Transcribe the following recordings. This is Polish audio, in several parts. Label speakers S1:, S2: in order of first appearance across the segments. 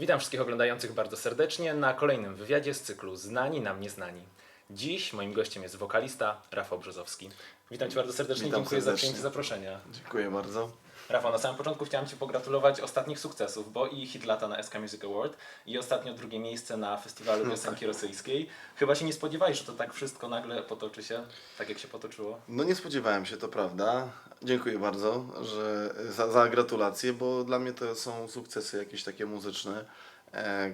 S1: Witam wszystkich oglądających bardzo serdecznie na kolejnym wywiadzie z cyklu Znani nam nieznani. Dziś moim gościem jest wokalista Rafał Brzozowski. Witam Cię bardzo serdecznie,
S2: Witam
S1: dziękuję za
S2: serdecznie.
S1: przyjęcie zaproszenia.
S2: Dziękuję bardzo.
S1: Rafał, na samym początku chciałem Ci pogratulować ostatnich sukcesów, bo i hit lata na SK Music Award i ostatnio drugie miejsce na festiwalu
S2: No
S1: piosenki
S2: tak.
S1: rosyjskiej. Chyba się nie spodziewałeś, że to tak wszystko nagle potoczy się, tak jak się potoczyło.
S2: No nie spodziewałem się, to prawda. Dziękuję bardzo że, za, za gratulacje, bo dla mnie to są sukcesy jakieś takie muzyczne,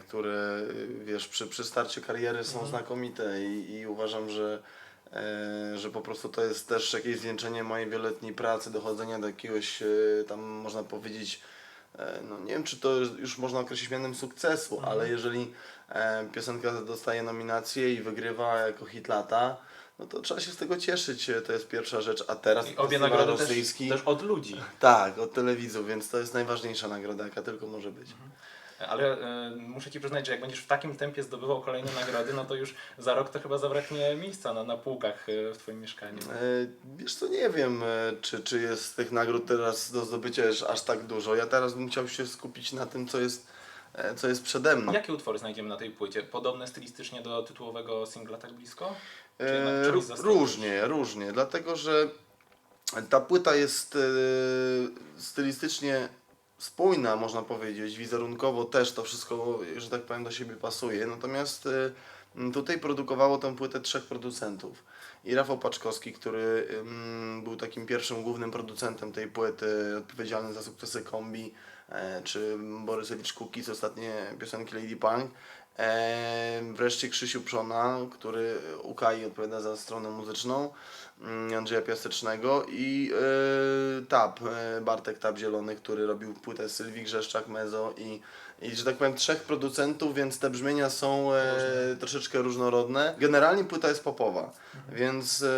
S2: które wiesz, przy, przy starcie kariery są znakomite i, i uważam, że, e, że po prostu to jest też jakieś zwieńczenie mojej wieloletniej pracy, dochodzenia do jakiegoś e, tam można powiedzieć e, no nie wiem czy to już można określić mianem sukcesu, ale jeżeli e, piosenka dostaje nominację i wygrywa jako hit lata, no to trzeba się z tego cieszyć, e, to jest pierwsza rzecz, a teraz
S1: I obie nagrody też,
S2: rosyjski,
S1: też od ludzi.
S2: tak, od telewizów, więc to jest najważniejsza nagroda, jaka tylko może być.
S1: Ale e, muszę Ci przyznać, że jak będziesz w takim tempie zdobywał kolejne nagrody, no to już za rok to chyba zabraknie miejsca na, na półkach e, w Twoim mieszkaniu.
S2: E, Wiesz co, nie wiem, czy, czy jest tych nagród teraz do zdobycia już aż tak dużo. Ja teraz bym chciał się skupić na tym, co jest, co jest przede mną.
S1: Jakie utwory znajdziemy na tej płycie? Podobne stylistycznie do tytułowego singla tak blisko?
S2: Różnie, różnie, dlatego że ta płyta jest stylistycznie spójna, można powiedzieć, wizerunkowo też to wszystko, że tak powiem, do siebie pasuje. Natomiast m, tutaj produkowało tę płytę trzech producentów. I Rafał Paczkowski, który był takim pierwszym głównym producentem tej płyty, odpowiedzialny za sukcesy kombi, czy Borysewicz Kukiz, ostatnie piosenki Lady Punk. E, wreszcie Krzysiu Przona, który u Kai odpowiada za stronę muzyczną, mm, Andrzeja Piasecznego i e, Tap, e, Bartek Tap Zielony, który robił płytę Sylwii Grzeszczak, Mezo i, i że tak powiem trzech producentów, więc te brzmienia są e, troszeczkę różnorodne. Generalnie płyta jest popowa, więc e,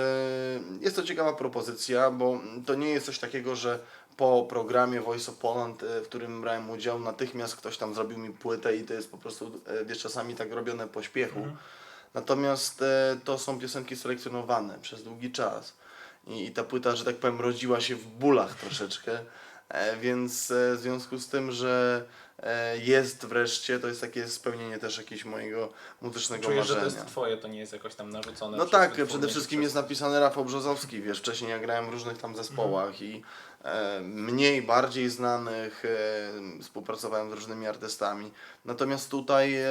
S2: jest to ciekawa propozycja, bo to nie jest coś takiego, że po programie Voice of Poland, e, w którym brałem udział, natychmiast ktoś tam zrobił mi płytę i to jest po prostu, e, wiesz, czasami tak robione po śpiechu. Natomiast e, to są piosenki selekcjonowane przez długi czas. I, I ta płyta, że tak powiem, rodziła się w bólach troszeczkę. Więc w związku z tym, że jest wreszcie, to jest takie spełnienie też jakiegoś mojego muzycznego
S1: że
S2: marzenia.
S1: to jest Twoje, to nie jest jakoś tam narzucone?
S2: No tak, przede wszystkim jest napisany Rafał Brzozowski, wiesz, wcześniej ja grałem w różnych tam zespołach i e, mniej, bardziej znanych, e, współpracowałem z różnymi artystami. Natomiast tutaj e,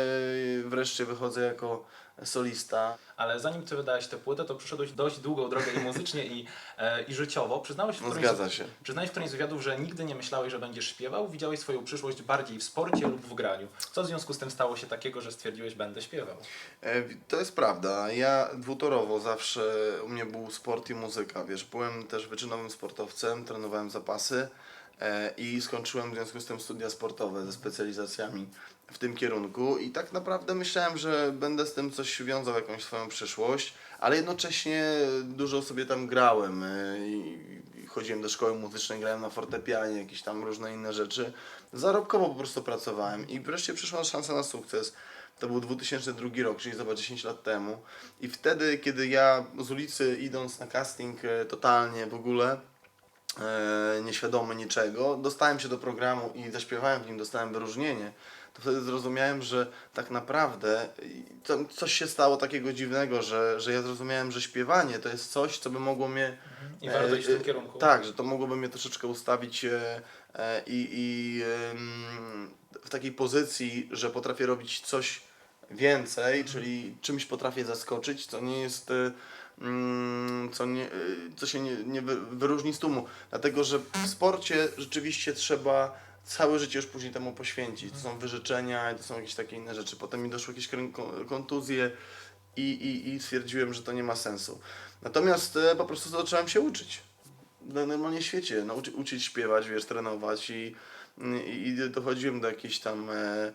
S2: wreszcie wychodzę jako solista.
S1: Ale zanim Ty wydałeś tę płytę, to przeszedłeś dość długą drogę i muzycznie, i, e, i życiowo. Przyznałeś w, którymś,
S2: zgadza się.
S1: przyznałeś w którymś z wywiadów, że nigdy nie myślałeś, że będziesz śpiewał. Widziałeś swoją przyszłość bardziej w sporcie lub w graniu. Co w związku z tym stało się takiego, że stwierdziłeś, będę śpiewał?
S2: E, To jest prawda. Ja dwutorowo zawsze u mnie był sport i muzyka. Wiesz, byłem też wyczynowym sportowcem, trenowałem zapasy i skończyłem w związku z tym studia sportowe ze specjalizacjami w tym kierunku i tak naprawdę myślałem, że będę z tym coś wiązał, jakąś swoją przyszłość, ale jednocześnie dużo sobie tam grałem e, i chodziłem do szkoły muzycznej, grałem na fortepianie, jakieś tam różne inne rzeczy. Zarobkowo po prostu pracowałem i wreszcie przyszła szansa na sukces. To był 2002 rok, czyli zobacz 10 lat temu. I wtedy, kiedy ja z ulicy idąc na casting e, totalnie w ogóle, e, nieświadomy niczego, dostałem się do programu i zaśpiewałem w nim, dostałem wyróżnienie, to wtedy zrozumiałem, że tak naprawdę coś się stało takiego dziwnego, że, że ja zrozumiałem, że śpiewanie to jest coś, co by mogło mnie
S1: I warto
S2: E,
S1: iść w tym
S2: e,
S1: kierunku.
S2: Tak, że to mogłoby mnie troszeczkę ustawić e, e, i, i w takiej pozycji, że potrafię robić coś więcej, czyli czymś potrafię zaskoczyć, co nie jest. Co, nie, e, co się nie, nie wy- wyróżni z tłumu. Dlatego, że w sporcie rzeczywiście trzeba całe życie już później temu poświęcić. To są wyrzeczenia, to są jakieś takie inne rzeczy. Potem mi doszły jakieś kontuzje i, i, i stwierdziłem, że to nie ma sensu. Natomiast e, po prostu zacząłem się uczyć. Na normalnie w świecie, nauczy, uczyć śpiewać, wiesz, trenować i, i, i dochodziłem do jakiejś tam e,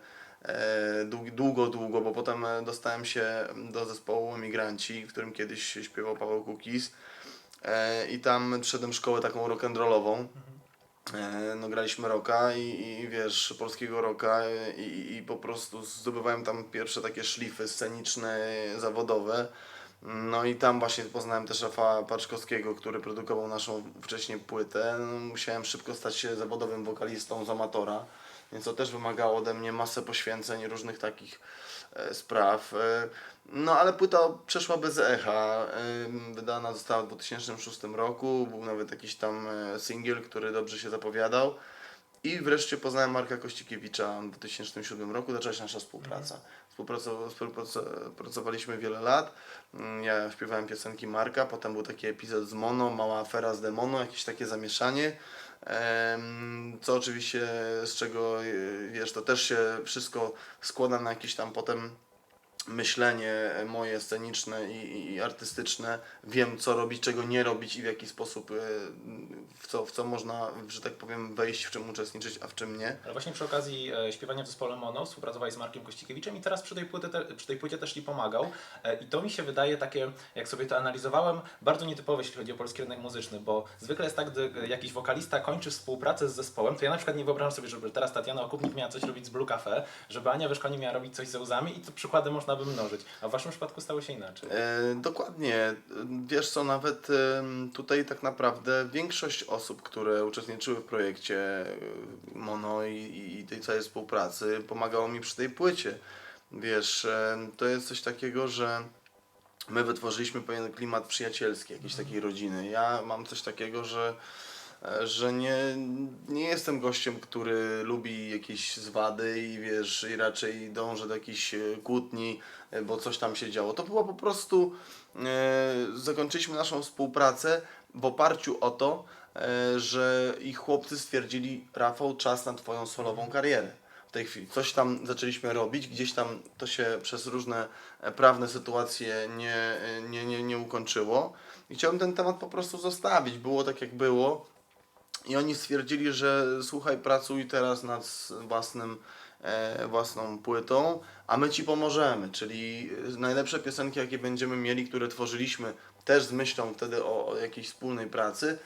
S2: długo, długo, bo potem e, dostałem się do zespołu Emigranci, w którym kiedyś śpiewał Paweł Kukiz e, i tam szedłem szkołę taką rock'n'rollową. E, no graliśmy rocka i, i wiesz, polskiego rocka i, i, po prostu zdobywałem tam pierwsze takie szlify sceniczne, zawodowe. No i tam właśnie poznałem też Rafała Paczkowskiego, który produkował naszą wcześniej płytę. No, musiałem szybko stać się zawodowym wokalistą z amatora, więc to też wymagało ode mnie masę poświęceń różnych takich e, spraw. E, no ale płyta przeszła bez echa. Wydana została w 2006 roku. Był nawet jakiś tam e, singiel, który dobrze się zapowiadał. I wreszcie poznałem Marka Kościkiewicza w 2007 roku. Zaczęła się nasza współpraca. Współpracow- Współpracowaliśmy wiele lat. Mm, Ja śpiewałem piosenki Marka, potem był taki epizod z Mono, mała afera z Demono, jakieś takie zamieszanie. Co oczywiście, z czego e, wiesz, to też się wszystko składa na jakieś tam potem myślenie moje sceniczne i, i artystyczne. Wiem, co robić, czego nie robić i w jaki sposób, e, w co, w co można, że tak powiem, wejść, w czym uczestniczyć, a w czym nie.
S1: Ale właśnie przy okazji e, śpiewania w zespole Mono współpracowałeś z Markiem Kościkiewiczem i teraz przy tej, płyty przy tej płycie też Ci pomagał. E, I to mi się wydaje takie, jak sobie to analizowałem, bardzo nietypowe, jeśli chodzi o polski rynek muzyczny, bo zwykle jest tak, gdy jakiś wokalista kończy współpracę z zespołem, to ja na przykład nie wyobrażam sobie, żeby teraz Tatiana Okupnik miała coś robić z Blue Cafe, żeby Ania Wyszkoni miała robić coś ze łzami i to przykłady można by mnożyć. A w Waszym przypadku stało się inaczej.
S2: E, dokładnie. Wiesz co, nawet tutaj tak naprawdę większość osób, które uczestniczyły w projekcie e, Mono i, i tej całej współpracy pomagało mi przy tej płycie. Wiesz, to jest coś takiego, że my wytworzyliśmy pewien klimat przyjacielski, jakiejś takiej rodziny. Ja mam coś takiego, że że nie, nie jestem gościem, który lubi jakieś zwady i wiesz, i raczej dąży do jakichś e, kłótni, e, bo coś tam się działo. To było po prostu, e, zakończyliśmy naszą współpracę w oparciu o to, e, że ich chłopcy stwierdzili, Rafał, czas na twoją solową karierę. W tej chwili coś tam zaczęliśmy robić, gdzieś tam to się przez różne e, prawne sytuacje nie, e, nie, nie, nie ukończyło. I chciałem ten temat po prostu zostawić. Było tak jak było. I oni stwierdzili, że słuchaj, pracuj teraz nad własnym, e, własną płytą, a my ci pomożemy. Czyli e, najlepsze piosenki, jakie będziemy mieli, które tworzyliśmy też z myślą wtedy o, o jakiejś wspólnej pracy,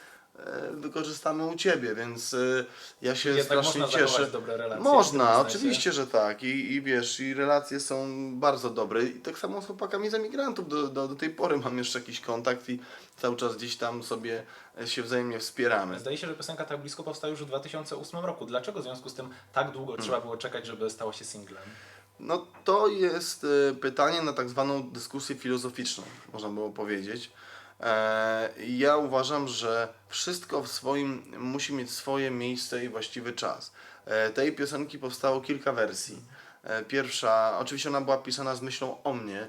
S2: wykorzystamy u ciebie, więc e, ja się
S1: Jednak
S2: strasznie
S1: można
S2: cieszę.
S1: dobre relacje.
S2: Można, oczywiście, że tak. I, I wiesz, i relacje są bardzo dobre. I tak samo z chłopakami z emigrantów. Do, do, do tej pory mam jeszcze jakiś kontakt i cały czas gdzieś tam sobie się wzajemnie wspieramy.
S1: Zdaje się, że piosenka tak blisko powstała już w 2008 roku. Dlaczego w związku z tym tak długo
S2: Hmm.
S1: trzeba było czekać, żeby stała się singlem?
S2: No to jest e, pytanie na tak zwaną dyskusję filozoficzną, można było powiedzieć. E, Ja uważam, że wszystko w swoim musi mieć swoje miejsce i właściwy czas. E, Tej piosenki powstało kilka wersji. E, Pierwsza, oczywiście ona była pisana z myślą o mnie.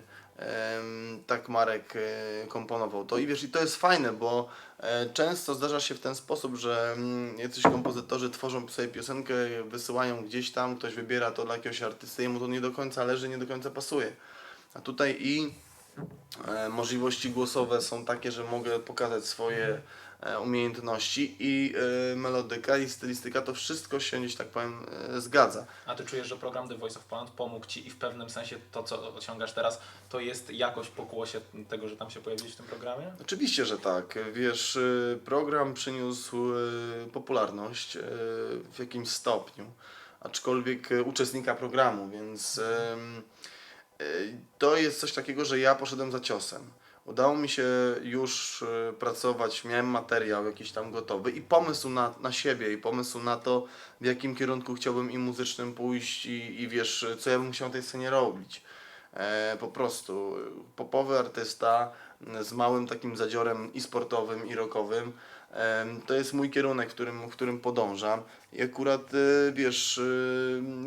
S2: Tak Marek komponował to i wiesz, i to jest fajne, bo często zdarza się w ten sposób, że mm, jacyś kompozytorzy tworzą sobie piosenkę, wysyłają gdzieś tam, ktoś wybiera to dla jakiegoś artysty, jemu to nie do końca leży, nie do końca pasuje. A tutaj i możliwości głosowe są takie, że mogę pokazać swoje e, umiejętności i e, melodyka i stylistyka, to wszystko się gdzieś tak powiem e, zgadza.
S1: A ty czujesz, że program The Voice of Poland pomógł ci i w pewnym sensie to, co osiągasz teraz, to jest jakoś pokłosie tego, że tam się pojawiłeś w tym programie?
S2: Oczywiście, że tak. Wiesz, program przyniósł popularność w jakimś stopniu, aczkolwiek uczestnika programu, więc to jest coś takiego, że ja poszedłem za ciosem. Udało mi się już y, pracować, miałem materiał jakiś tam gotowy i pomysł na, na siebie, i pomysł na to, w jakim kierunku chciałbym i muzycznym pójść, i, i wiesz, co ja bym chciał na tej scenie robić. E, po prostu y, popowy artysta z małym takim zadziorem i sportowym, i rockowym. Em, To jest mój kierunek, w którym, w którym podążam. I akurat, wiesz,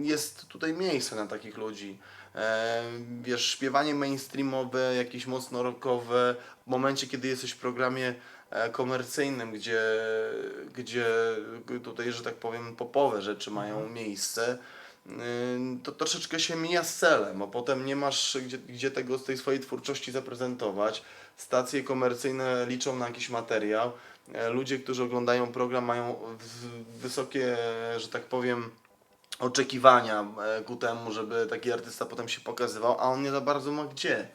S2: jest tutaj miejsce na takich ludzi. Em, Wiesz, śpiewanie mainstreamowe, jakieś mocno rockowe, w momencie, kiedy jesteś w programie e, komercyjnym, gdzie, gdzie tutaj, że tak powiem, popowe rzeczy mają miejsce, Ym, to troszeczkę się mija z celem, bo potem nie masz gdzie, gdzie tego z tej swojej twórczości zaprezentować. Stacje komercyjne liczą na jakiś materiał. E, Ludzie, którzy oglądają program, mają wysokie, że tak powiem, oczekiwania e, ku temu, żeby taki artysta potem się pokazywał, a on nie za bardzo ma gdzie.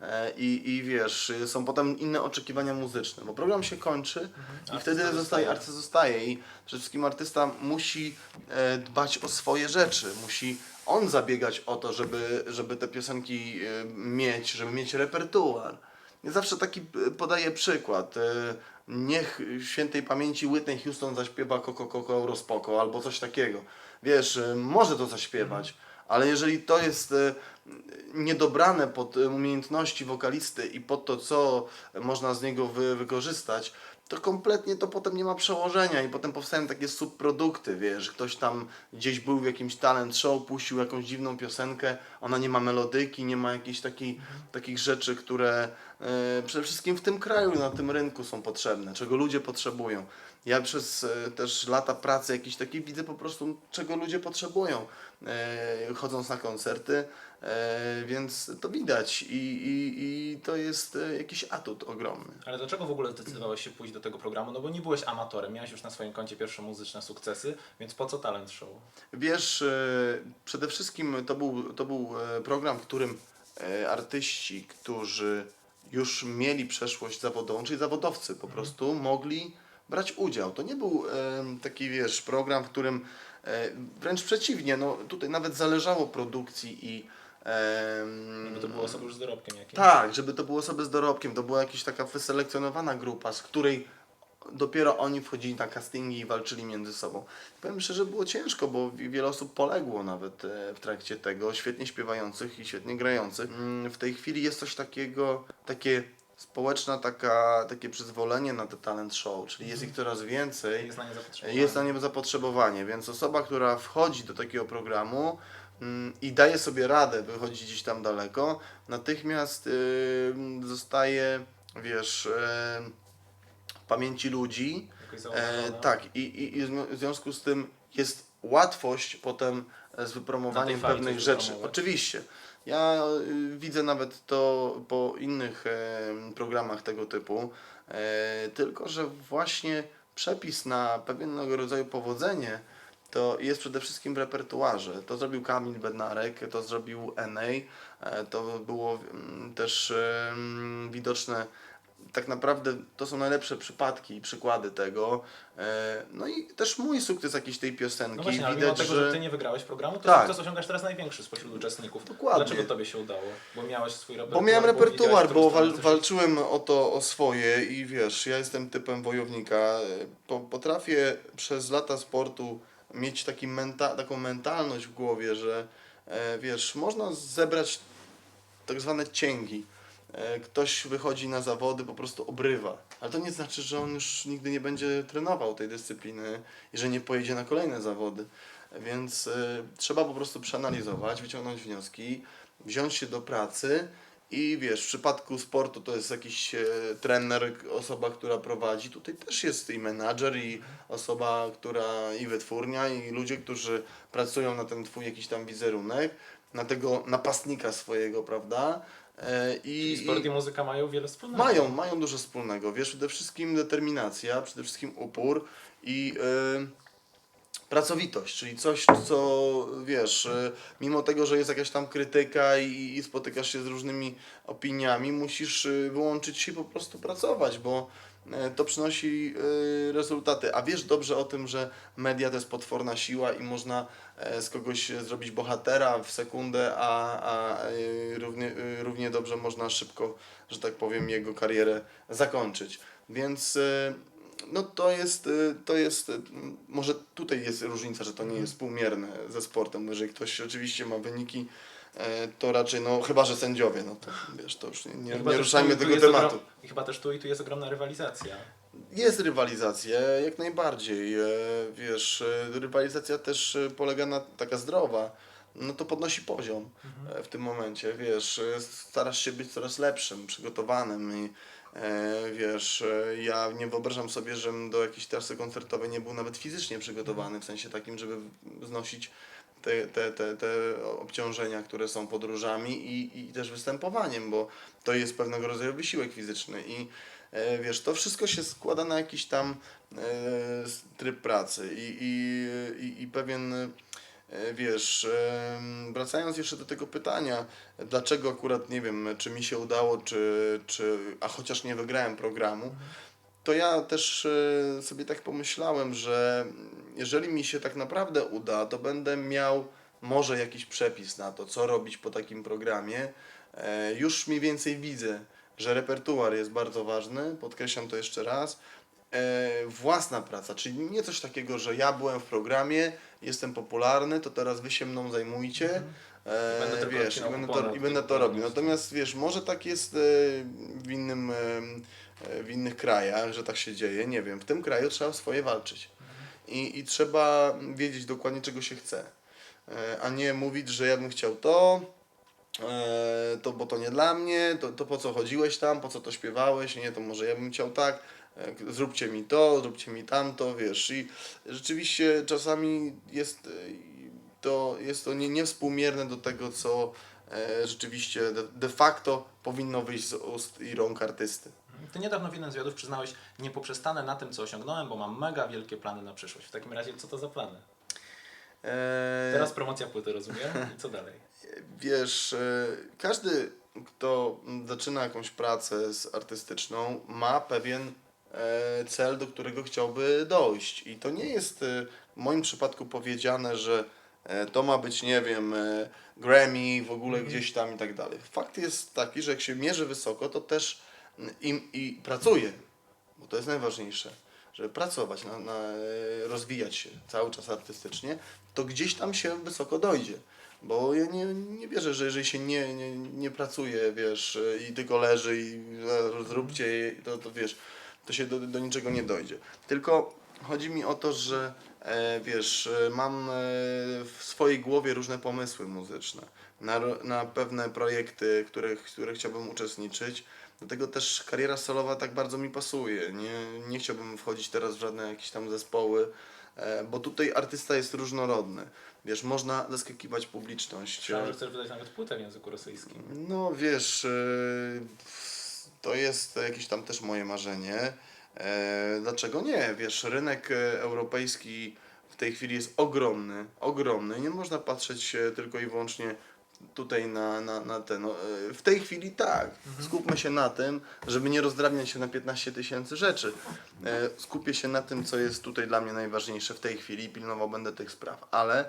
S2: E, I, I wiesz, są potem inne oczekiwania muzyczne, bo program się kończy i
S1: Artysta
S2: wtedy zostaje,
S1: zostaje.
S2: artysta zostaje i przede wszystkim artysta musi e, dbać o swoje rzeczy, musi on zabiegać o to, żeby, żeby te piosenki mieć, żeby mieć repertuar. Ja zawsze taki podaję przykład. Niech świętej pamięci Whitney Houston zaśpiewa Koko Koko Eurospoko albo coś takiego. Wiesz, y, może to zaśpiewać, ale jeżeli to jest y, niedobrane pod y, umiejętności wokalisty i pod to, co można z niego wy, wykorzystać, to kompletnie to potem nie ma przełożenia i potem powstają takie subprodukty, wiesz, ktoś tam gdzieś był w jakimś talent show, puścił jakąś dziwną piosenkę, ona nie ma melodyki, nie ma jakichś taki, takich rzeczy, które e, przede wszystkim w tym kraju, na tym rynku są potrzebne, czego ludzie potrzebują. Ja przez e, też lata pracy jakiś taki widzę po prostu, czego ludzie potrzebują, chodząc na koncerty, e, więc to widać i, i, i to jest e, jakiś atut ogromny.
S1: Ale dlaczego w ogóle zdecydowałeś się pójść do tego programu? No bo nie byłeś amatorem, miałeś już na swoim koncie pierwsze muzyczne sukcesy, więc po co talent show?
S2: Wiesz, e, przede wszystkim to był, to był e, program, w którym e, artyści, którzy już mieli przeszłość zawodową, czyli zawodowcy po prostu, mogli brać udział. To nie był e, taki, wiesz, program, w którym e, wręcz przeciwnie, no tutaj nawet zależało produkcji i em,
S1: Żeby to było osoby już z dorobkiem jakimś.
S2: tak, żeby to było osoby z dorobkiem, to była jakaś taka wyselekcjonowana grupa, z której dopiero oni wchodzili na castingi i walczyli między sobą. Powiem szczerze, było ciężko, bo wi- wiele osób poległo nawet e, w trakcie tego, świetnie śpiewających i świetnie grających. Mm, W tej chwili jest coś takiego, takie społeczna taka, takie przyzwolenie na te talent show, czyli jest ich coraz więcej.
S1: Jest na nie zapotrzebowanie.
S2: Jest na nie zapotrzebowanie, więc osoba, która wchodzi do takiego programu mm, i daje sobie radę wychodzić gdzieś tam daleko, natychmiast y, zostaje, wiesz, y, w pamięci ludzi. E, tak, i, i, i w związku z tym jest łatwość potem z wypromowaniem pewnych rzeczy. Oczywiście. Ja y, widzę nawet to po innych e, programach tego typu, e, tylko że właśnie przepis na pewnego rodzaju powodzenie to jest przede wszystkim w repertuarze. To zrobił Kamil Bednarek, to zrobił Enej, to było mm, też widoczne tak naprawdę to są najlepsze przypadki i przykłady tego. E, No i też mój sukces jakiejś tej piosenki.
S1: No właśnie,
S2: Widać,
S1: mimo tego, że...
S2: że
S1: ty nie wygrałeś programu, to
S2: Tak.
S1: sukces osiągasz teraz największy spośród uczestników.
S2: Dokładnie.
S1: Dlaczego tobie się udało? Bo miałeś swój repertuar?
S2: Bo miałem repertuar, bo
S1: stronę
S2: wal, walczyłem o to, o swoje i wiesz, ja jestem typem wojownika. Po, potrafię przez lata sportu mieć taki menta, taką mentalność w głowie, że e, wiesz, można zebrać tak zwane cięgi. E, Ktoś wychodzi na zawody, po prostu obrywa. Ale to nie znaczy, że on już nigdy nie będzie trenował tej dyscypliny i że nie pojedzie na kolejne zawody. Więc e, trzeba po prostu przeanalizować, wyciągnąć wnioski, wziąć się do pracy i wiesz, w przypadku sportu to jest jakiś e, trener, osoba, która prowadzi. Tutaj też jest i menadżer, i osoba, która i wytwórnia, i ludzie, którzy pracują na ten twój jakiś tam wizerunek, na tego napastnika swojego, prawda? E, I,
S1: Czyli sport i muzyka mają wiele wspólnego.
S2: mają, mają dużo wspólnego. Wiesz, przede wszystkim determinacja, przede wszystkim upór i y, pracowitość, czyli coś, co wiesz, y, mimo tego, że jest jakaś tam krytyka i, i spotykasz się z różnymi opiniami, musisz y, wyłączyć się i po prostu pracować, bo to przynosi rezultaty. A wiesz dobrze o tym, że media to jest potworna siła i można z kogoś zrobić bohatera w sekundę, a, a y, równie, równie dobrze można szybko, że tak powiem, jego karierę zakończyć. Więc no to jest, to jest, może tutaj jest różnica, że to nie jest współmierne ze sportem. Jeżeli ktoś oczywiście ma wyniki, e, to raczej, no chyba, że sędziowie, no to wiesz, to już nie, nie, nie ruszajmy
S1: tu- tu
S2: tego tematu.
S1: ogrom- I chyba też tu i tu jest ogromna rywalizacja.
S2: Jest rywalizacja, jak najbardziej. e, Wiesz, e, rywalizacja też e, polega na taka zdrowa. No to podnosi poziom e, w tym momencie, wiesz, starasz się być coraz lepszym, przygotowanym i wiesz, ja nie wyobrażam sobie, żebym do jakiejś trasy koncertowej nie był nawet fizycznie przygotowany, w sensie takim, żeby znosić te, te, te, te obciążenia, które są podróżami i, i też występowaniem, bo to jest pewnego rodzaju wysiłek fizyczny i wiesz, to wszystko się składa na jakiś tam e, tryb pracy i, i, i, pewien, e, wiesz, wracając jeszcze do tego pytania, dlaczego akurat, nie wiem, czy mi się udało, czy, czy a chociaż nie wygrałem programu, to ja też e, sobie tak pomyślałem, że jeżeli mi się tak naprawdę uda, to będę miał może jakiś przepis na to, co robić po takim programie. E, Już mniej więcej widzę, że repertuar jest bardzo ważny, podkreślam to jeszcze raz. E, Własna praca, czyli nie coś takiego, że ja byłem w programie jestem popularny, to teraz wy się mną zajmujcie.
S1: Mhm. I będę
S2: E, wiesz, i będę, to, i będę to robił. Natomiast wiesz, może tak jest e, w, innym, e, e, w innych krajach, że tak się dzieje. Nie wiem, w tym kraju trzeba swoje walczyć. I, I trzeba wiedzieć dokładnie, czego się chce. E, A nie mówić, że ja bym chciał to, e, to bo to nie dla mnie, to, to po co chodziłeś tam, po co to śpiewałeś, nie, to może ja bym chciał tak, e, zróbcie mi to, zróbcie mi tamto, wiesz. I rzeczywiście czasami jest e, to, jest to nie, niewspółmierne do tego, co e, rzeczywiście de, de facto powinno wyjść z ust i rąk artysty.
S1: Ty niedawno w jednym z wywiadów przyznałeś, nie poprzestanę na tym, co osiągnąłem, bo mam mega wielkie plany na przyszłość. W takim razie, co to za plany?
S2: E,
S1: Teraz promocja płyty, rozumiem? I co dalej?
S2: Wiesz, e, każdy, kto zaczyna jakąś pracę z artystyczną, ma pewien e, cel, do którego chciałby dojść. I to nie jest e, w moim przypadku powiedziane, że to ma być, nie wiem, Grammy, w ogóle gdzieś tam i tak dalej. Fakt jest taki, że jak się mierzy wysoko, to też im i pracuje, bo to jest najważniejsze, żeby pracować, na, na, rozwijać się cały czas artystycznie, to gdzieś tam się wysoko dojdzie. Bo ja nie, nie wierzę, że jeżeli się nie, nie, nie pracuje, wiesz, i tylko leży i e, zróbcie, je, to, to wiesz, to się do, do niczego nie dojdzie. Tylko chodzi mi o to, że e, wiesz, e, mam e, w swojej głowie różne pomysły muzyczne na, na pewne projekty, które, w których chciałbym uczestniczyć. Dlatego też kariera solowa tak bardzo mi pasuje. Nie, nie chciałbym wchodzić teraz w żadne jakieś tam zespoły, bo tutaj artysta jest różnorodny. Wiesz, można zaskakiwać publiczność.
S1: Myślałem, że chcesz wydać nawet płytę w języku rosyjskim.
S2: No wiesz, yy, to jest jakieś tam też moje marzenie. E, Dlaczego nie? Wiesz, rynek e, europejski w tej chwili jest ogromny, ogromny. Nie można patrzeć e, tylko i wyłącznie tutaj na, na, na ten. No, e, w tej chwili tak. Skupmy się na tym, żeby nie rozdrabniać się na 15 tysięcy rzeczy. E, Skupię się na tym, co jest tutaj dla mnie najważniejsze w tej chwili i pilnował będę tych spraw. Ale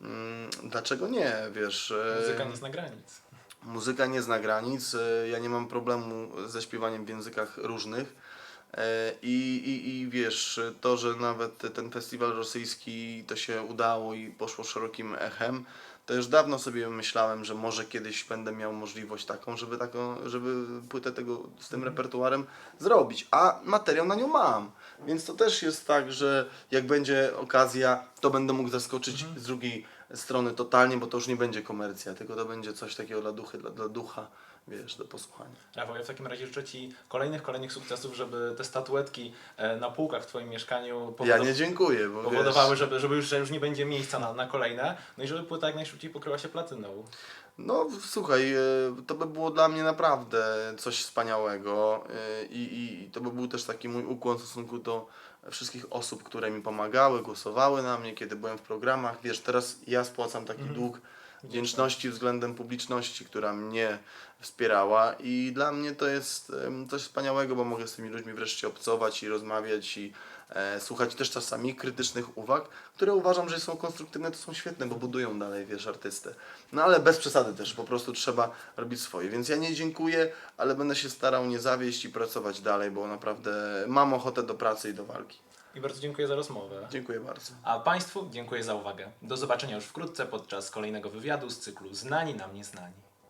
S2: mm, dlaczego nie? Wiesz. e,
S1: Muzyka nie zna granic.
S2: Muzyka nie zna granic. Ja nie mam problemu ze śpiewaniem w językach różnych. I, i, I wiesz, to, że nawet ten festiwal rosyjski to się udało i poszło szerokim echem, to już dawno sobie myślałem, że może kiedyś będę miał możliwość taką, żeby, taką, żeby płytę tego z tym repertuarem zrobić. A materiał na nią mam. Więc to też jest tak, że jak będzie okazja, to będę mógł zaskoczyć z drugiej strony totalnie, bo to już nie będzie komercja, tylko to będzie coś takiego dla duchy, dla, dla ducha, wiesz, do posłuchania.
S1: Rafał, ja w takim razie życzę Ci kolejnych, kolejnych sukcesów, żeby te statuetki e, na półkach w Twoim mieszkaniu
S2: Ja
S1: powodow-
S2: nie dziękuję, bo
S1: powodowały,
S2: wiesz,
S1: żeby, żeby już, że już nie będzie miejsca na, na kolejne, no i żeby płyta jak najszybciej pokryła się platyną.
S2: no słuchaj, e, to by było dla mnie naprawdę coś wspaniałego e, i, i to by był też taki mój ukłon w stosunku do wszystkich osób, które mi pomagały, głosowały na mnie, kiedy byłem w programach. Wiesz, teraz ja spłacam taki dług wdzięczności względem publiczności, która mnie wspierała i dla mnie to jest coś wspaniałego, bo mogę z tymi ludźmi wreszcie obcować i rozmawiać i e, słuchać też czasami krytycznych uwag, które uważam, że są konstruktywne, to są świetne, bo budują dalej, wiesz, artystę. No ale bez przesady też, po prostu trzeba robić swoje. Więc ja nie dziękuję, ale będę się starał nie zawieść i pracować dalej, bo naprawdę mam ochotę do pracy i do walki.
S1: I bardzo dziękuję za rozmowę.
S2: Dziękuję bardzo.
S1: A Państwu dziękuję za uwagę. Do zobaczenia już wkrótce podczas kolejnego wywiadu z cyklu Znani nam nieznani.